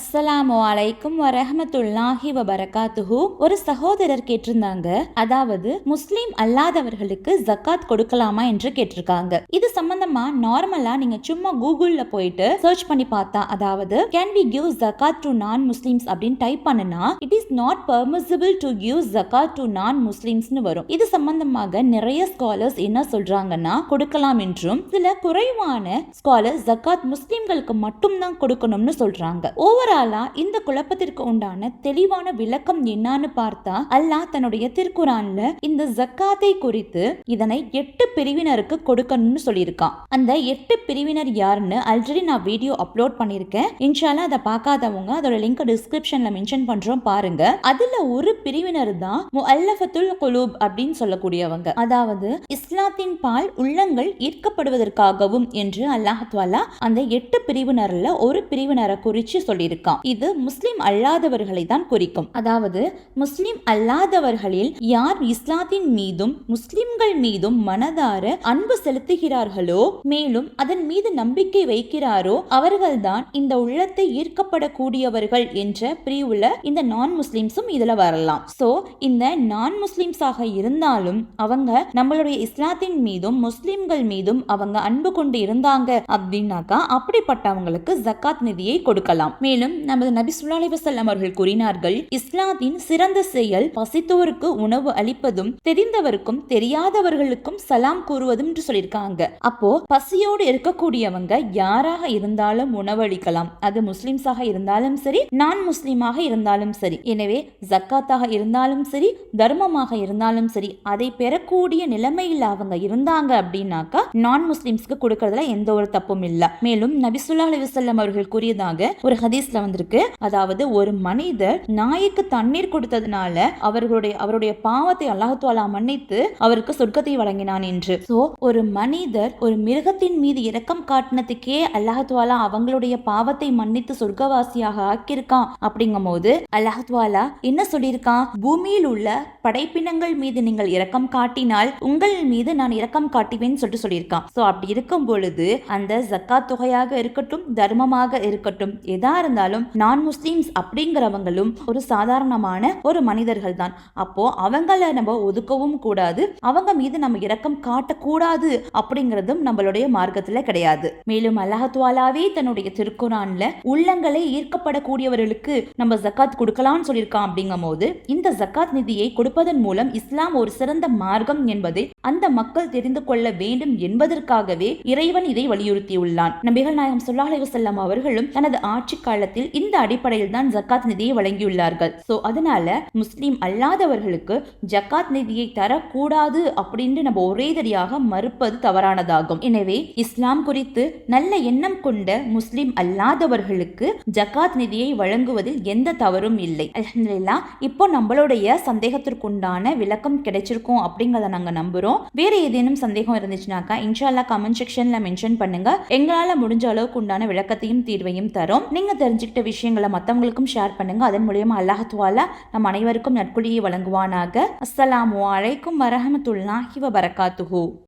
அஸ்ஸலாமு அலைக்கும் வரஹமத்துல்லாஹி வபரகாத்துஹு. ஒரு சகோதரர் கேட்டிருந்தாங்க. அதாவது முஸ்லீம் அல்லாதவர்களுக்கு ஜக்காத் கொடுக்கலாமா என்று கேட்டிருக்காங்க. இது சம்பந்தமா நார்மலா நீங்க சும்மா கூகுள்ல போயிட்டு சர்ச் பண்ணி பார்த்தா அதாவது கேன் வி கிவ் ஜக்காத் டு நான் முஸ்லிம்ஸ் அப்படின்னு டைப் பண்ணுனா it is not permissible to give ஜக்காத் டு நான் முஸ்லிம்ஸ்னு வரும். இது சம்பந்தமாக நிறைய ஸ்காலர்ஸ் என்ன சொல்றாங்கன்னா கொடுக்கலாம் என்றும் சில குறைவான ஸ்காலர்ஸ் ஜக்காத் முஸ்லிம்களுக்கு மட்டும்தான் கொடுக்கணும்னு சொல்றாங்க. ஓவராலா இந்த குழப்பத்திற்கு உண்டான தெளிவான விளக்கம் என்னன்னு பார்த்தா அல்லாஹ் தன்னுடைய திருக்குறான்ல இந்த ஜக்காத்தை குறித்து இதனை எட்டு பிரிவினருக்கு கொடுக்கணும்னு சொல்லியிருக்கான். அந்த எட்டு பிரிவினர் யாருன்னு ஆல்ரெடி நான் வீடியோ அப்லோட் பண்ணியிருக்கேன். இன்ஷால்லா அதை பார்க்காதவங்க அதோட லிங்க் டிஸ்கிரிப்ஷன்ல மென்ஷன் பண்றோம் பாருங்க. அதுல ஒரு பிரிவினர் தான் முல்லஃபத்துல் குலூப் அப்படின்னு சொல்லக்கூடியவங்க. அதாவது இஸ்லாத்தின் பால் உள்ளங்கள் ஈர்க்கப்படுவதற்காகவும் என்று அல்லாஹ் அந்த எட்டு பிரிவினர்ல ஒரு பிரிவினரை குறிச்சு இருக்காம் இது முஸ்லிம் அல்லாதவர்களை தான் குறிக்கும். அதாவது முஸ்லிம் அல்லாதவர்களில் யார் இஸ்லாத்தின் மீதும் முஸ்லிம்கள் மீதும் மனதார அன்பு செலுத்துகிறார்களோ மேலும் அதன் மீது நம்பிக்கை வைக்கிறாரோ அவர்கள்தான் இந்த உள்ளத்தை ஈர்க்கப்படக்கூடியவர்கள் என்ற பிரிவுல இந்த நான் முஸ்லிம்ஸும் இதுல வரலாம். சோ இந்த நான் முஸ்லிம்ஸாக இருந்தாலும் அவங்க நம்மளுடைய இஸ்லாத்தின் மீதும் முஸ்லிம்கள் மீதும் அவங்க அன்பு கொண்டு இருந்தாங்க அப்படின்னாக்கா அப்படிப்பட்டவங்களுக்கு ஜக்காத் நிதியை கொடுக்கலாம். மேலும் நமது நபி ஸல்லல்லாஹு அவர்கள் கூறினார்கள் இஸ்லாத்தின் சிறந்த செயல் பசித்தோருக்கு உணவு அளிப்பதும் தெரிந்தவருக்கும் தெரியாதவர்களுக்கும் சலாம் கூறுவதும் என்று சொல்லியிருக்காங்க. அப்போ பசியோடு இருக்கக்கூடியவங்க யாராக இருந்தாலும் உணவளிக்கலாம் அது முஸ்லிம்ஸாக இருந்தாலும் சரி நான் முஸ்லீமாக இருந்தாலும் சரி. எனவே ஜக்காத்தாக இருந்தாலும் சரி தர்மமாக இருந்தாலும் சரி அதை பெறக்கூடிய நிலைமையில் அவங்க இருந்தாங்க அப்படின்னாக்கா நான் முஸ்லிம்ஸ்க்கு கொடுக்கறதுல எந்த ஒரு தப்பும் இல்ல. மேலும் நபிசுல்லா அலிவசல்லம் அவர்கள் கூறியதாக ஒரு ஹதீஸ்ல வந்திருக்கு. அதாவது ஒரு மனிதர் நாய்க்கு தண்ணீர் கொடுத்ததுனால அவர்களுடைய அவருடைய பாவத்தை அல்லாஹுவாலா மன்னித்து அவருக்கு சொர்க்கத்தை வழங்கினான் என்று. சோ ஒரு மனிதர் ஒரு மிருகத்தின் மீது இரக்கம் காட்டினதுக்கே அல்லாஹுவாலா அவங்களுடைய பாவத்தை மன்னித்து சொர்க்கவாசியாக ஆக்கியிருக்கான். அப்படிங்கும் போது அல்லாஹுவாலா என்ன சொல்லியிருக்கான்? பூமியில் உள்ள படைப்பினங்கள் மீது நீங்கள் இரக்கம் காட்டினால் உங்கள் மீது நான் இரக்கம் காட்டுவேன் சொல்லிட்டு சொல்லியிருக்கான். சோ அப்படி இருக்கும் பொழுது அந்த ஜக்கா தொகையாக இருக்கட்டும் தர்மமாக இருக்கட்டும் எதா இருந்தாலும் நான் முஸ்லீம்ஸ் அப்படிங்கிறவங்களும் ஒரு சாதாரணமான ஒரு மனிதர்கள் தான் அப்போ அவங்கள நம்ம ஒதுக்கவும் கூடாது. அவங்க மீது நம்ம இரக்கம் காட்டக்கூடாது அப்படிங்கிறதும் நம்மளுடைய மார்க்கத்துல கிடையாது. மேலும் அல்லாஹுவாலாவே தன்னுடைய திருக்குறான்ல உள்ளங்களை ஈர்க்கப்படக்கூடியவர்களுக்கு நம்ம ஜக்காத் கொடுக்கலாம்னு சொல்லியிருக்கான் அப்படிங்கும் போது இந்த ஜக்காத் நிதியை கொடுப்பதன் மூலம் இஸ்லாம் ஒரு சிறந்த மார்க்கம் என்பதை அந்த மக்கள் தெரிந்து கொள்ள வேண்டும் என்பதற்காகவே இறைவன் இதை வலியுறுத்தியுள்ளான். நபிகள் நாயகம் ஸல்லல்லாஹு அலைஹி அவர்களும் தனது ஆட்சி காலத்தில் இந்த அடிப்படையில் தான் ஜக்காத் நிதியை வழங்கியுள்ளார்கள். சோ அதனால முஸ்லீம் அல்லாதவர்களுக்கு ஜக்காத் நிதியை தரக்கூடாது அப்படின்னு நம்ம ஒரே தடியாக மறுப்பது தவறானதாகும். எனவே இஸ்லாம் குறித்து நல்ல எண்ணம் கொண்ட முஸ்லிம் அல்லாதவர்களுக்கு ஜக்காத் நிதியை வழங்குவதில் எந்த தவறும் இல்லை. இப்போ நம்மளுடைய சந்தேகத்திற்குண்டான விளக்கம் கிடைச்சிருக்கும் அப்படிங்கறத நாங்க நம்புறோம். வேற ஏதேனும் சந்தேகம் இருந்துச்சுனாக்கா இன்ஷால்லா கமெண்ட் செக்ஷன்ல மென்ஷன் பண்ணுங்க. எங்களால முடிஞ்ச அளவுக்கு உண்டான விளக்கத்தையும் தீர்வையும் தரும். நீங்க தெரிஞ்சுக்கிட்ட விஷயங்களை மத்தவங்களுக்கும் ஷேர் பண்ணுங்க. அதன் மூலியமா அல்லாஹத்துவாலா நம் அனைவருக்கும் நட்புலியை வழங்குவானாக. அஸ்ஸலாமு அலைக்கும் வரஹமத்துல்லாஹி வபரகாத்துஹு.